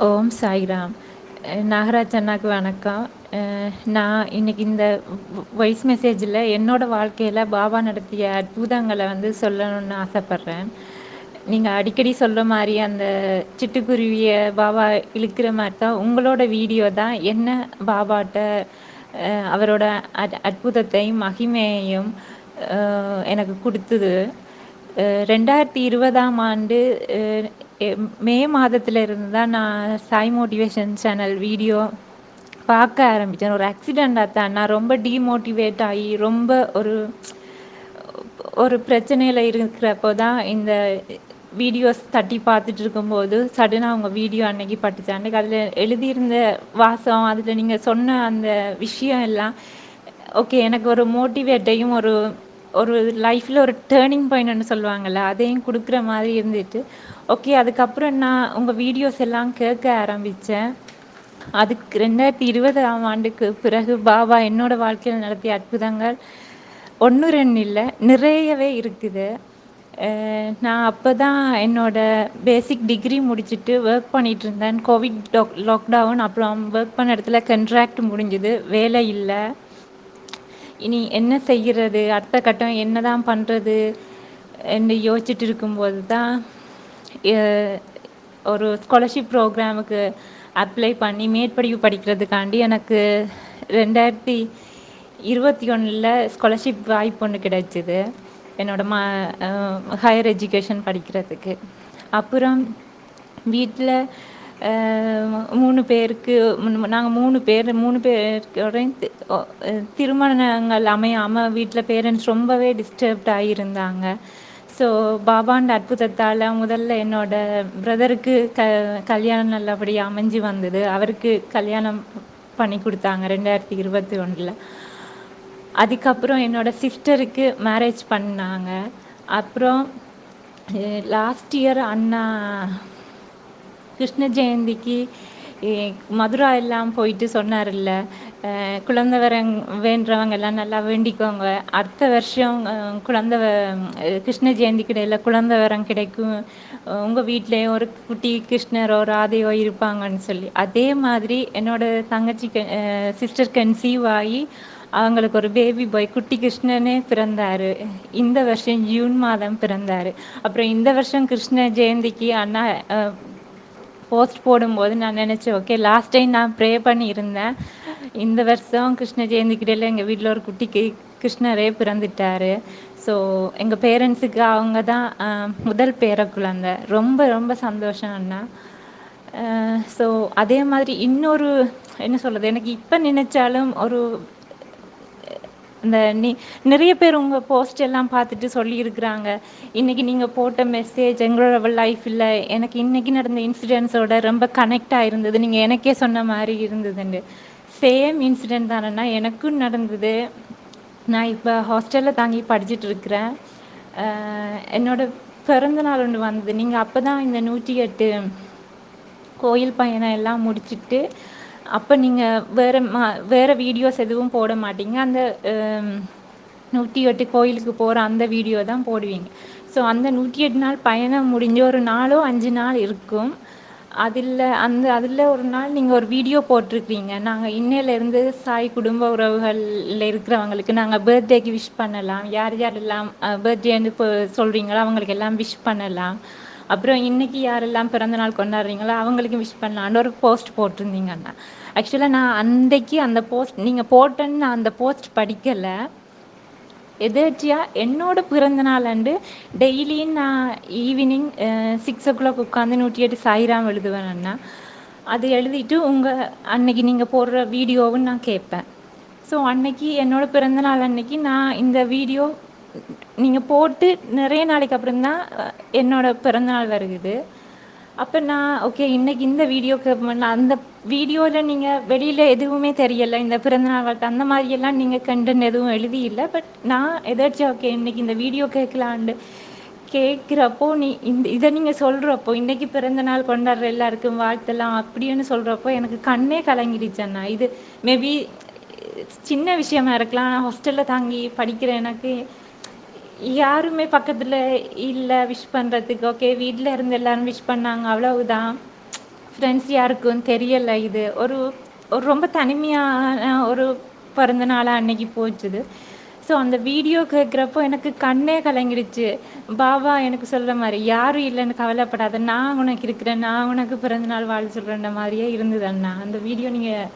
ஓம் சாய்ராம். நாகராஜ் அண்ணாக்கு வணக்கம். நான் இன்னைக்கு இந்த வாய்ஸ் மெசேஜில் என்னோடய வாழ்க்கையில் பாபா நடத்திய அற்புதங்களை வந்து சொல்லணும்னு ஆசைப்பட்றேன். நீங்கள் அடிக்கடி சொல்கிற மாதிரி அந்த சிட்டுக்குருவியை பாபா இழுக்கிற மாதிரி தான் உங்களோட வீடியோ தான். என்ன பாபாட்ட அவரோட அற்- அற்புதத்தையும் மகிமையையும் எனக்கு கொடுத்தது. ரெண்டாயிரத்தி இருபதாம் ஆண்டு மே மாதத்தில் இருந்து தான் நான் சாய் மோட்டிவேஷன் சேனல் வீடியோ பார்க்க ஆரம்பித்தேன் ஒரு ஆக்சிடெண்ட் தான். நான் ரொம்ப டீமோட்டிவேட் ஆகி ரொம்ப ஒரு ஒரு பிரச்சனையில் இருக்கிறப்போ தான் இந்த வீடியோஸ் தட்டி பார்த்துட்டு இருக்கும்போது சடனாக அவங்க வீடியோ அன்னைக்கு பட்டுச்சு. அன்றைக்கி அதில் எழுதியிருந்த வாசம் அதில் நீங்கள் சொன்ன அந்த விஷயம் எல்லாம் ஓகே எனக்கு ஒரு மோட்டிவேட்டையும் ஒரு ஒரு லைஃப்பில் ஒரு டேர்னிங் பாயிண்ட்னு சொல்லுவாங்கள்ல அதையும் கொடுக்குற மாதிரி இருந்துட்டு ஓகே அதுக்கப்புறம் நான் உங்கள் வீடியோஸ் எல்லாம் கேட்க ஆரம்பித்தேன் அதுக்கு ரெண்டாயிரத்தி இருபதாம் ஆண்டுக்கு பிறகு பாபா என்னோட வாழ்க்கையில் நடத்திய அற்புதங்கள் ஒன்று ரெண்டு இல்லை நிறையவே இருக்குது. நான் அப்போ தான் என்னோட பேசிக் டிகிரி முடிச்சுட்டு ஒர்க் பண்ணிகிட்டு இருந்தேன். கோவிட் லாக் லாக்டவுன் அப்புறம் ஒர்க் பண்ண இடத்துல கண்ட்ராக்ட் முடிஞ்சுது வேலை இல்லை. இனி என்ன செய்கிறது? அடுத்த கட்டம் என்னதான் பண்ணுறது என்று யோசிச்சுட்டு இருக்கும்போது தான் ஒரு ஸ்காலர்ஷிப் ப்ரோக்ராமுக்கு அப்ளை பண்ணி மேற்படிப்பு படிக்கிறதுக்காண்டி எனக்கு ரெண்டாயிரத்தி இருபத்தி ஒன்றில் ஸ்காலர்ஷிப் வாய்ப்பு ஒன்று கிடைச்சிது. என்னோட ம ஹையர் எஜுகேஷன் படிக்கிறதுக்கு. அப்புறம் வீட்டில் மூணு பேருக்கு நாங்கள் மூணு பேர் மூணு பேருக்கோடையும் திருமணங்கள் அமையாமல் வீட்டில் பேரண்ட்ஸ் ரொம்பவே டிஸ்டர்ப்ட் ஆகியிருந்தாங்க ஸோ பாபாண்ட அற்புதத்தால் முதல்ல என்னோட பிரதருக்கு க கல்யாணம் நல்லபடியாக அமைஞ்சு வந்தது. அவருக்கு கல்யாணம் பண்ணி கொடுத்தாங்க ரெண்டாயிரத்தி இருபத்தி ஒன்றில் அதுக்கப்புறம் என்னோட சிஸ்டருக்கு மேரேஜ் பண்ணாங்க. அப்புறம் லாஸ்ட் இயர் அண்ணா கிருஷ்ண ஜெயந்திக்கு மதுரா எல்லாம் போயிட்டு சொன்னார்ல குழந்தை வரங் எல்லாம் நல்லா வேண்டிக்கோங்க. அடுத்த வருஷம் குழந்தை கிருஷ்ண ஜெயந்தி கிடையில குழந்தை வரம் கிடைக்கும். உங்கள் உங்க ஒரு குட்டி கிருஷ்ணரோ ராதையோ இருப்பாங்கன்னு சொல்லி. அதே மாதிரி என்னோட தங்கச்சி சிஸ்டர் கன்சீவ் ஆகி அவங்களுக்கு ஒரு பேபி பாய் குட்டி கிருஷ்ணனே பிறந்தாரு. இந்த வருஷம் ஜூன் மாதம் பிறந்தார். அப்புறம் இந்த வருஷம் கிருஷ்ண ஜெயந்திக்கு அண்ணா போஸ்ட் போடும்போது நான் நினச்சேன் ஓகே லாஸ்ட் டைம் நான் ப்ரே பண்ணியிருந்தேன். இந்த வருஷம் கிருஷ்ண ஜெயந்திக்கிடையில் எங்கள் வீட்டில் ஒரு குட்டிக்கு கிருஷ்ணரே பிறந்துட்டாரு. ஸோ எங்கள் பேரண்ட்ஸுக்கு அவங்க தான் முதல் பேர குழந்தை. ரொம்ப ரொம்ப சந்தோஷம் அண்ணா. ஸோ அதே மாதிரி இன்னொரு என்ன சொல்கிறது எனக்கு இப்போ நினச்சாலும் ஒரு இந்த நீ நிறைய பேர் உங்கள் போஸ்ட் எல்லாம் பார்த்துட்டு சொல்லியிருக்கிறாங்க. இன்றைக்கி நீங்கள் போட்ட மெசேஜ் எங்களோட லைஃப்பில் எனக்கு இன்றைக்கி நடந்த இன்சிடென்ட்ஸோட ரொம்ப கனெக்ட் இருந்தது நீங்கள் எனக்கே சொன்ன மாதிரி இருந்ததுண்டு சேம் இன்சிடென்ட் தானேண்ணா எனக்கும் நடந்தது. நான் இப்போ ஹாஸ்டலில் தாங்கி படிச்சுட்டு இருக்கிறேன். என்னோட பிறந்த நாள் ஒன்று வந்தது. நீங்கள் அப்போ தான் இந்த நூற்றி எட்டு கோயில் பயணம் எல்லாம் முடிச்சிட்டு அப்போ நீங்கள் வேறு மா வேறு வீடியோஸ் எதுவும் போட மாட்டீங்க. அந்த நூற்றி எட்டு கோயிலுக்கு போகிற அந்த வீடியோ தான் போடுவீங்க. ஸோ அந்த நூற்றி எட்டு நாள் பயணம் முடிஞ்ச ஒரு நாளோ அஞ்சு நாள் இருக்கும். அதில் அந்த அதில் ஒரு நாள் நீங்கள் ஒரு வீடியோ போட்டிருக்கீங்க நாங்கள் இன்னையிலேருந்து சாய் குடும்ப உறவுகளில் இருக்கிறவங்களுக்கு நாங்கள் பர்த்டேக்கு விஷ் பண்ணலாம். யார் யாரெல்லாம் பர்த்டேன்னு இப்போ சொல்கிறீங்களோ அவங்களுக்கு எல்லாம் விஷ் பண்ணலாம். அப்புறம் இன்னைக்கு யாரெல்லாம் பிறந்தநாள் கொண்டாடுறீங்களோ அவங்களுக்கு விஷ் பண்ணலான்னு ஒரு போஸ்ட் போட்டிருந்தீங்க அண்ணா. ஆக்சுவலாக நான் அன்றைக்கு அந்த போஸ்ட் நீங்கள் போட்டேன்னு நான் அந்த போஸ்ட் படிக்கலை. எதேர்ச்சியாக என்னோட பிறந்த நாளாண்டு டெய்லியும் நான் ஈவினிங் சிக்ஸ் ஓ கிளாக் உட்காந்து நூற்றி எட்டு சாய்ராம் எழுதுவேன் அண்ணா. அது எழுதிட்டு உங்கள் அன்னைக்கு நீங்கள் போடுற வீடியோவும் நான் கேட்பேன். ஸோ அன்னைக்கு என்னோட பிறந்த நாள் அன்னைக்கு நான் இந்த வீடியோ நீங்கள் போட்டு நிறைய நாளைக்கு அப்புறம் தான் என்னோட பிறந்தநாள் வருகுது அப்போ நான் ஓகே இன்னைக்கு இந்த வீடியோ கேட்பேன் அந்த வீடியோவில் நீங்கள் வெளியில் எதுவுமே தெரியலை இந்த பிறந்தநாள் வாழ்த்து அந்த மாதிரியெல்லாம் நீங்கள் கண்டென்ட் எதுவும் எழுதி இல்லை பட் நான் எதாச்சும் ஓகே இன்னைக்கு இந்த வீடியோ கேட்கலான்னு கேட்குறப்போ நீ இந்த இதை நீங்கள் சொல்கிறப்போ இன்றைக்கி பிறந்த நாள் கொண்டாடுற எல்லாருக்கும் வாழ்த்தலாம் அப்படின்னு சொல்கிறப்போ எனக்கு கண்ணே கலங்கிடுச்சண்ணா இது மேபி சின்ன விஷயமா இருக்கலாம் நான் ஹாஸ்டலில் தாங்கி படிக்கிற எனக்கு யாருமே பக்கத்தில் இல்லை விஷ் பண்ணுறதுக்கு ஓகே வீட்டில் இருந்து எல்லாரும் விஷ் பண்ணாங்க. அவ்வளவுதான். ஃப்ரெண்ட்ஸ் யாருக்கும் தெரியலை இது. ஒரு ஒரு ரொம்ப தனிமையான ஒரு பிறந்த நாளாக அன்னைக்கு போச்சுது. ஸோ அந்த வீடியோ கேட்குறப்போ எனக்கு கண்ணே கலங்கிடுச்சு. பாபா எனக்கு சொல்கிற மாதிரி யாரும் இல்லைன்னு கவலைப்படாத. நான் உனக்கு இருக்கிறேன். நான் உனக்கு பிறந்தநாள் வாழ வாழ் சொல்கிறேன்ற மாதிரியே இருந்தது அண்ணா. அந்த வீடியோ நீங்கள்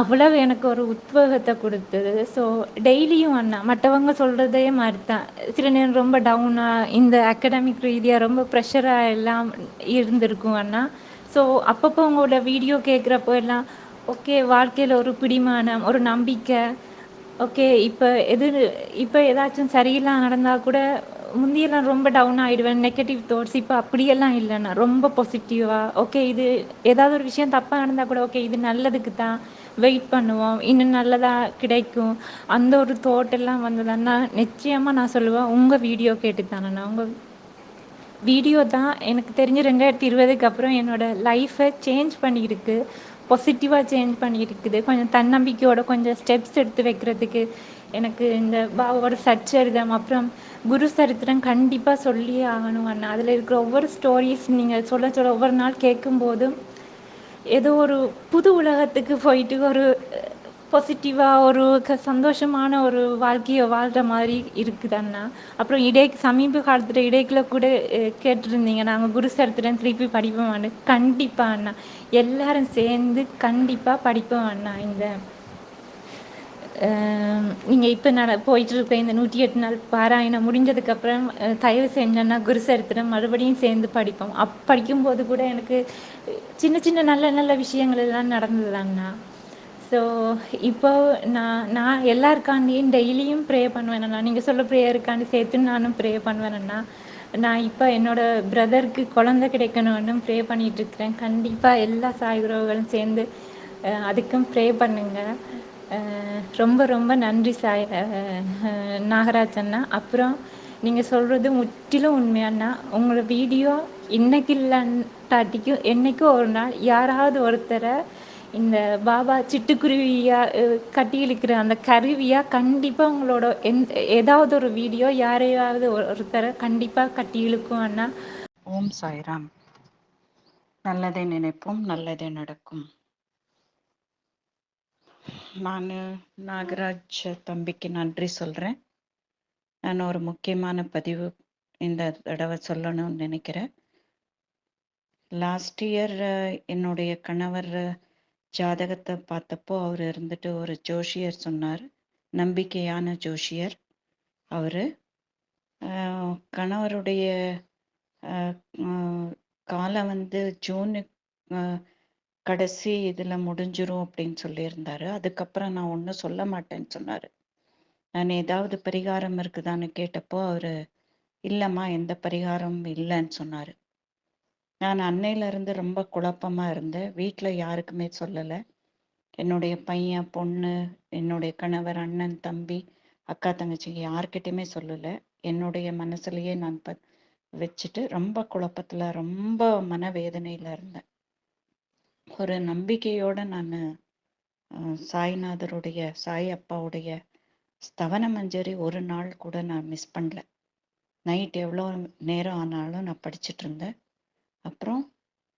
அவ்வளவு எனக்கு ஒரு உத்வேகத்தை கொடுத்தது. ஸோ டெய்லியும் அண்ணா மற்றவங்க சொல்கிறதே மாதிரி தான் சில நேரம் ரொம்ப டவுனாக இந்த அகடமிக் ரீதியாக ரொம்ப ப்ரெஷராக எல்லாம் இருந்திருக்கும் அண்ணா. ஸோ அப்பப்போ உங்களோட வீடியோ கேட்குறப்போ எல்லாம் ஓகே வாழ்க்கையில் ஒரு பிடிமானம் ஒரு நம்பிக்கை. ஓகே இப்போ எது இப்போ ஏதாச்சும் சரியெல்லாம் நடந்தால் கூட முந்தியெல்லாம் ரொம்ப டவுன் ஆகிடுவேன் நெகட்டிவ் தாட்ஸ் இப்போ அப்படியெல்லாம் இல்லைண்ணா ரொம்ப பாசிட்டிவாக ஓகே இது ஏதாவது ஒரு விஷயம் தப்பாக நடந்தால் கூட ஓகே இது நல்லதுக்கு தான் வெயிட் பண்ணுவோம். இன்னும் நல்லதாக கிடைக்கும். அந்த ஒரு தோட்டெல்லாம் எல்லாம் வந்ததுன்னா நிச்சயமாக நான் சொல்லுவேன் உங்கள் வீடியோ கேட்டு தானேண்ணா உங்கள் வீடியோ தான் எனக்கு தெரிஞ்சு ரெண்டாயிரத்தி இருபதுக்கு அப்புறம் என்னோடய லைஃப்பை சேஞ்ச் பண்ணியிருக்கு. பாசிட்டிவாக சேஞ்ச் பண்ணியிருக்குது. கொஞ்சம் தன்னம்பிக்கையோட கொஞ்சம் ஸ்டெப்ஸ் எடுத்து வைக்கிறதுக்கு எனக்கு இந்த பாபாவோட சச்சரிதம் அப்புறம் குரு சரித்திரம் கண்டிப்பாக சொல்லியே ஆகணும் அண்ணா. அதில் இருக்கிற ஒவ்வொரு ஸ்டோரிஸ் நீங்கள் சொல்ல சொல்ல ஒவ்வொரு நாள் கேட்கும்போதும் ஏதோ ஒரு புது உலகத்துக்கு போயிட்டு ஒரு பாசிட்டிவாக ஒரு க சந்தோஷமான ஒரு வாழ்க்கையை வாழ்கிற மாதிரி இருக்குது அண்ணா அப்புறம் இடை சமீப காலத்தில் இடைக்குள்ள கூட கேட்டிருந்தீங்க நாங்கள் குரு சரித்திரம் திருப்பி படிப்போம் கண்டிப்பாக அண்ணா. எல்லாரும் சேர்ந்து கண்டிப்பாக படிப்போம் அண்ணா இந்த நீங்கள் இப்போ நட போயிட்டுருக்க இந்த நூற்றி எட்டு நாள் பாராயணம் முடிஞ்சதுக்கப்புறம் தயவு செஞ்சேன்னா குரு சரித்திரம் மறுபடியும் சேர்ந்து படிப்போம். அப் படிக்கும்போது கூட எனக்கு சின்ன சின்ன நல்ல நல்ல விஷயங்கள் எல்லாம் நடந்ததுதாங்கண்ணா. ஸோ இப்போ நான் நான் எல்லாருக்காண்டியும் டெய்லியும் ப்ரே பண்ணுவேன் நீங்கள் சொல்ல ப்ரேயருக்காண்டி சேர்த்து நானும் ப்ரே பண்ணுவேனண்ணா. நான் இப்போ என்னோடய பிரதருக்கு குழந்த கிடைக்கணும்னு ப்ரே பண்ணிகிட்ருக்கிறேன் கண்டிப்பாக எல்லா சாய்குரவுகளும் சேர்ந்து அதுக்கும் ப்ரே பண்ணுங்கள் ரொம்ப ரொம்ப நன்றி சாய் நாகராஜ் அண்ணா. அப்புறம் நீங்கள் சொல்கிறது முற்றிலும் உண்மையாண்ணா உங்களோட வீடியோ இன்னைக்கு இல்லாட்டாட்டிக்கும் என்றைக்கும் ஒரு நாள் யாராவது ஒருத்தரை இந்த பாபா சிட்டுக்குருவியாக கட்டி இழுக்கிற அந்த கருவியாக கண்டிப்பாக உங்களோட எந் ஏதாவது ஒரு வீடியோ யாரையாவது ஒருத்தரை கண்டிப்பாக கட்டி இழுக்கும் அண்ணா. ஓம் சாய்ராம். நல்லதை நினைப்போம் நல்லதே நடக்கும். நான் நாகராஜ் தம்பிக்கு நன்றி சொல்கிறேன் நான் ஒரு முக்கியமான பதிவு இந்த தடவை சொல்லணும்னு நினைக்கிறேன். லாஸ்ட் இயர் என்னுடைய கணவர் ஜாதகத்தை பார்த்தப்போ அவர் இருந்துட்டு ஒரு ஜோஷியர் சொன்னார். நம்பிக்கையான ஜோஷியர் அவர். கணவருடைய காலம் வந்து ஜூன் கடைசி இதில் முடிஞ்சிரும் அப்படின்னு சொல்லியிருந்தாரு. அதுக்கப்புறம் நான் ஒன்றும் சொல்ல மாட்டேன்னு சொன்னார். நான் ஏதாவது பரிகாரம் இருக்குதான்னு கேட்டப்போ அவர் இல்லைம்மா எந்த பரிகாரமும் இல்லைன்னு சொன்னார். நான் அன்னையிலேருந்து ரொம்ப குழப்பமாக இருந்தேன் வீட்டில் யாருக்குமே சொல்லலை. என்னுடைய பையன் பொண்ணு என்னுடைய கணவர் அண்ணன் தம்பி அக்கா தங்கச்சி யார்கிட்டையுமே சொல்லலை. என்னுடைய மனசுலையே நான் ப வச்சுட்டு ரொம்ப குழப்பத்தில் ரொம்ப மனவேதனையில் இருந்தேன். ஒரு நம்பிக்கையோடு நான் சாய்நாதருடைய சாய் அப்பாவுடைய ஸ்தவன மஞ்சரி ஒரு நாள் கூட நான் மிஸ் பண்ணல. நைட் எவ்வளோ நேரம் ஆனாலும் நான் படிச்சுட்டு இருந்தேன். அப்புறம்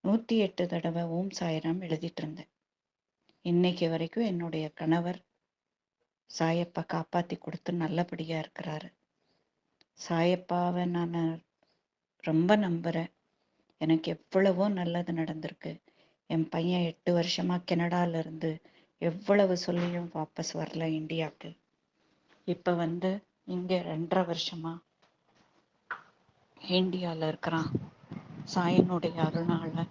நூற்றி எட்டு தடவை ஓம் சாய்ராம் எழுதிட்டு இருந்தேன். இன்னைக்கு வரைக்கும் என்னுடைய கணவர் சாயப்பா காப்பாத்தி கொடுத்து நல்லபடியாக இருக்கிறாரு. சாயப்பாவை நான் ரொம்ப நம்புகிறேன் எனக்கு எவ்வளவோ நல்லது நடந்திருக்கு. என் பையன் எட்டு வருஷமா கனடால இருந்து எவ்வளவு சொல்லியும் வாபஸ் வரல இந்தியாவுக்கு. இப்போ வந்து இங்கே ரெண்டரை வருஷமா இந்தியாவில் இருக்கிறான். சாயனுடைய அருளால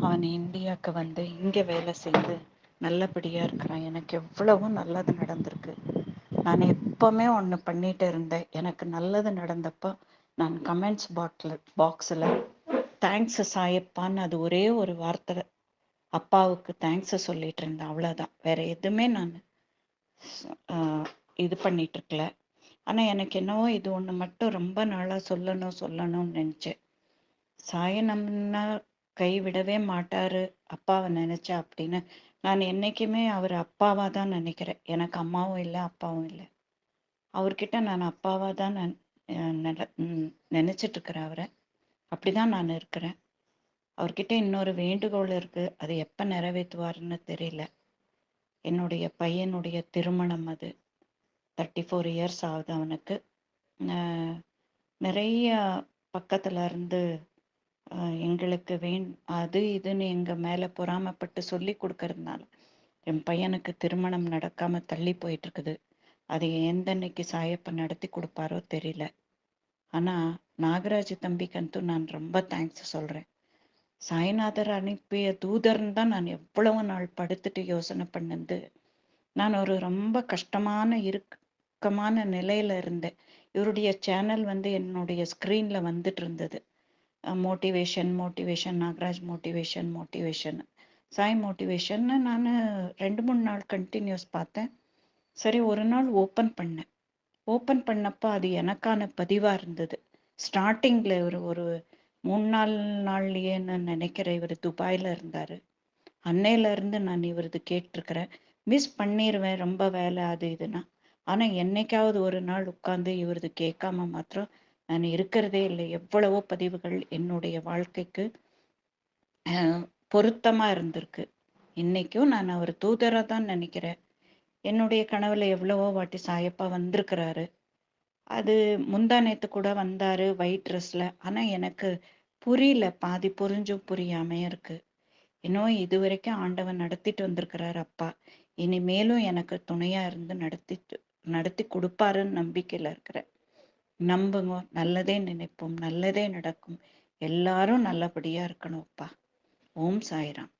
அவன் இந்தியாவுக்கு வந்து இங்கே வேலை செய்து நல்லபடியா இருக்கிறான். எனக்கு எவ்வளவும் நல்லது நடந்திருக்கு. நான் எப்பவுமே ஒன்று பண்ணிட்டு இருந்தேன். எனக்கு நல்லது நடந்தப்போ நான் கமெண்ட்ஸ் பாட்டில் பாக்ஸ்ல தேங்க்ஸ் சாயப்பான்னு அது ஒரே ஒரு வார்த்தை. அப்பாவுக்கு தேங்க்ஸை சொல்லிட்டு இருந்தேன் அவ்வளோதான் வேற எதுவுமே நான் இது பண்ணிட்டு இருக்கல. ஆனால் எனக்கு என்னவோ இது ஒன்று மட்டும் ரொம்ப நாளாக சொல்லணும் சொல்லணும்னு நினச்சேன் சாயனம்னா கைவிடவே மாட்டாரு அப்பாவை நினச்சா அப்படின்னு. நான் என்றைக்குமே அவர் அப்பாவாக தான் நினைக்கிறேன். எனக்கு அம்மாவும் இல்லை அப்பாவும் இல்லை. அவர்கிட்ட நான் அப்பாவாக தான் நான் நினச்சிட்டுருக்குறேன் அவரை. அப்படிதான் நான் இருக்கிறேன். அவர்கிட்ட இன்னொரு வேண்டுகோள் இருக்கு. அது எப்ப நிறைவேற்றுவாருன்னு தெரியல. என்னுடைய பையனுடைய திருமணம் அது. தேர்ட்டி ஃபோர் இயர்ஸ் ஆகுது அவனுக்கு. நிறைய பக்கத்துல இருந்து எங்களுக்கு வேண் அது இதுன்னு எங்க மேல பொறாமைப்பட்டு சொல்லி கொடுக்கறதுனால என் பையனுக்கு திருமணம் நடக்காம தள்ளி போயிட்டு இருக்குது. அது எந்தன்னைக்கு சாயப்ப நடத்தி கொடுப்பாரோ தெரியல. ஆனா நாகராஜ் தம்பிக்கಂತೂ நான் ரொம்ப தேங்க்ஸ் சொல்கிறேன் சாய்நாதர் அனுப்பிய தூதர்னு தான் நான் எவ்வளவு நாள் படுத்துட்டு யோசனை பண்ணது நான் ஒரு ரொம்ப கஷ்டமான இறுக்கமான நிலையில் இருந்தேன். இவருடைய சேனல் வந்து என்னுடைய ஸ்க்ரீனில் வந்துட்டு இருந்தது. Motivation motivation Nagaraj motivation motivation Sai மோட்டிவேஷன்னு நான் ரெண்டு மூணு நாள் கண்டினியூஸ் பார்த்தேன். சரி ஒரு நாள் ஓப்பன் பண்ணேன். ஓப்பன் பண்ணப்போ அது எனக்கான பதிவாக இருந்தது. ஸ்டார்டிங்கில் இவர் ஒரு மூணு நாள் நான் நினைக்கிறேன் இவர் துபாயில் இருந்தார். அன்னையிலேருந்து நான் இவரது கேட்டிருக்கிறேன். மிஸ் பண்ணிடுவேன் ரொம்ப வேலை அது இதுனா ஆனால் என்னைக்காவது ஒரு நாள் உட்காந்து இவரது கேட்காம மாத்திரம் நான் இருக்கிறதே இல்லை. எவ்வளவோ பதிவுகள் என்னுடைய வாழ்க்கைக்கு பொருத்தமாக இருந்திருக்கு. இன்னைக்கும் நான் அவர் தூதராக தான் நினைக்கிறேன். என்னுடைய கனவுல எவ்வளவோ வாட்டி சாயப்பா வந்திருக்கிறாரு. அது முந்தா நேத்து கூட வந்தாரு ஒயிட் ட்ரெஸ்ல ஆனா எனக்கு புரியல. பாதி புரிஞ்சும் புரியாமையும் இருக்கு. இன்னும் இது வரைக்கும் ஆண்டவன் நடத்திட்டு வந்திருக்கிறார் அப்பா. இனிமேலும் எனக்கு துணையா இருந்து நடத்திட்டு நடத்தி கொடுப்பாருன்னு நம்பிக்கையில இருக்கிறேன். நம்புங்க. நல்லதே நினைப்போம். நல்லதே நடக்கும். எல்லாரும் நல்லபடியா இருக்கணும் அப்பா. ஓம் சாய்ராம்.